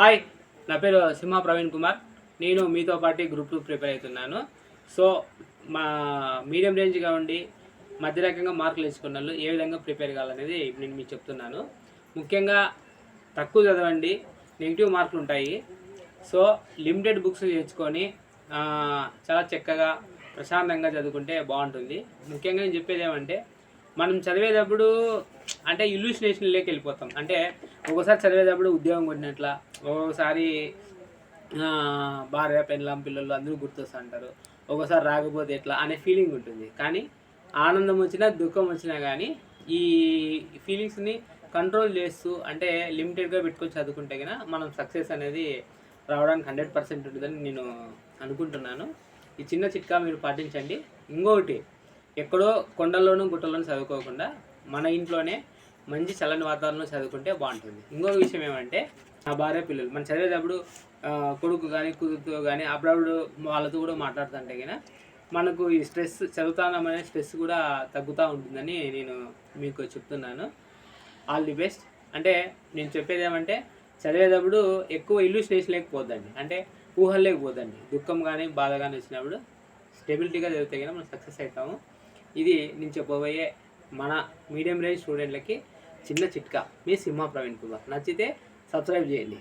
Hi నా పేరు సింహ ప్రవీణ్ కుమార్. నేను మీతో పాటు గ్రూప్ టూ ప్రిపేర్ అవుతున్నాను. సో మా మీడియం రేంజ్గా ఉండి మధ్య రకంగా మార్కులు వేసుకున్న వాళ్ళు ఏ విధంగా ప్రిపేర్ కావాలనేది నేను మీకు చెప్తున్నాను. ముఖ్యంగా తక్కువ చదవండి నెగిటివ్ మార్కులు ఉంటాయి. సో లిమిటెడ్ బుక్స్ తెచ్చుకొని చాలా చక్కగా ప్రశాంతంగా చదువుకుంటే బాగుంటుంది. ముఖ్యంగా నేను చెప్పేది ఏమంటే మనం చదివేటప్పుడు అంటే ఇల్యూషనేషన్లోకి వెళ్ళిపోతాం. అంటే ఒకసారి చదివేటప్పుడు ఉద్యోగం కొట్టినట్ల ఒక్కొక్కసారి భార్య పెళ్ళం పిల్లలు అందరూ గుర్తొస్తూ అంటారు ఒక్కోసారి రాకపోతే ఎట్లా అనే ఫీలింగ్ ఉంటుంది. కానీ ఆనందం వచ్చినా దుఃఖం వచ్చినా కానీ ఈ ఫీలింగ్స్ని కంట్రోల్ చేస్తూ అంటే లిమిటెడ్గా పెట్టుకొని చదువుకుంటే కనుక మనం సక్సెస్ అనేది రావడానికి హండ్రెడ్ పర్సెంట్ ఉంటుందని నేను అనుకుంటున్నాను. ఈ చిన్న చిట్కా మీరు పాటించండి. ఇంకొకటి ఎక్కడో కొండల్లోనూ గుట్టల్లోనూ చదువుకోకుండా మన ఇంట్లోనే మంచి చల్లని వాతావరణంలో చదువుకుంటే బాగుంటుంది. ఇంకొక విషయం ఏమంటే నా భార్య పిల్లలు మనం చదివేటప్పుడు కొడుకు కానీ కూతురుతో కానీ అప్పుడప్పుడు వాళ్ళతో కూడా మాట్లాడుతుంటే కానీ మనకు ఈ స్ట్రెస్ చదువుతామనే స్ట్రెస్ కూడా తగ్గుతూ ఉంటుందని నేను మీకు చెప్తున్నాను. All the best. అంటే నేను చెప్పేది ఏమంటే చదివేటప్పుడు ఎక్కువ ఇల్యూస్ట్రేషన్ లేకపోద్దండి. అంటే ఊహలు లేకపోద్దండి. దుఃఖం కానీ బాధ కానీ వచ్చినప్పుడు స్టెబిలిటీగా చదివితే కానీ మనం సక్సెస్ అవుతాము. ఇది నేను చెప్పబోయే మన మీడియం రేంజ్ స్టూడెంట్లకి చిన్న చిట్కా మీ సింహ ప్రవీణ్ కుమార్. నచ్చితే సబ్స్క్రైబ్ చేయండి.